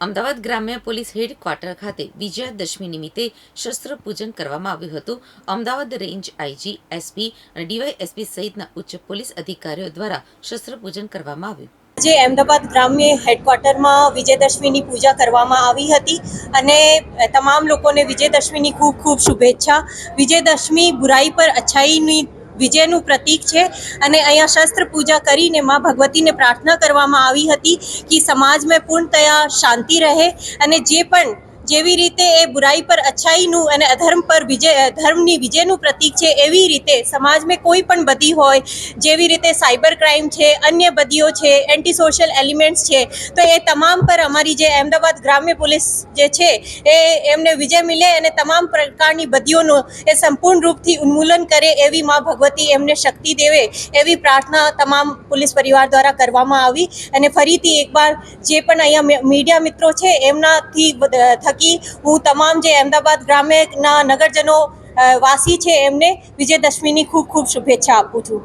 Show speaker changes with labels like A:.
A: અમદાવાદ ગ્રામ્ય police headquarter ખાતે વિજયાદશમી નિમિત્તે શસ્ત્ર પૂજન કરવામાં આવ્યું હતું. અમદાવાદ રેન્જ આઈજી, એસપી અને ડીવાયએસપી સહિતના ઉચ્ચ પોલીસ અધિકારીઓ દ્વારા શસ્ત્ર પૂજન કરવામાં આવ્યું.
B: આજે અમદાવાદ ગ્રામ્ય હેડક્વાર્ટરમાં વિજયદશમીની પૂજા કરવામાં આવી હતી અને તમામ લોકોને વિજયદશમીની ખૂબ ખૂબ શુભેચ્છા. વિજયદશમી બુરાઈ પર અચ્છાઈની વિજયનું પ્રતીક છે. અને અહીંયા શસ્ત્ર પૂજા કરીને માં ભગવતીને પ્રાર્થના કરવામાં આવી હતી કે સમાજમાં પૂર્ણતયા શાંતિ રહે અને જે પણ જેવી રીતે એ બુરાઈ પર અચ્છાઈનું અને અધર્મ પર વિજય ધર્મની વિજયનું પ્રતીક છે, એવી રીતે સમાજમાં કોઈ પણ બધી હોય, જેવી રીતે સાયબર ક્રાઇમ છે, અન્ય બદીઓ છે એન્ટી સોશિયલ એલિમેન્ટ્સ છે, તો એ તમામ પર અમારી જે અમદાવાદ ગ્રામ્ય પોલીસ જે છે, એ એમને વિજય મિલે અને તમામ પ્રકારની બદીઓનું એ સંપૂર્ણ રૂપથી ઉન્મૂલન કરે એવી માં ભગવતી એમને શક્તિ દેવે, એવી પ્રાર્થના તમામ પોલીસ પરિવાર દ્વારા કરવામાં આવી. અને ફરીથી એકવાર જે પણ અહીંયા મીડિયા મિત્રો છે, એમનાથી થકી હું તમામ જે અમદાવાદ ગ્રામ્યના નગરજનો વાસી છે એમને વિજયદશમીની ખૂબ ખૂબ શુભેચ્છા આપું છું.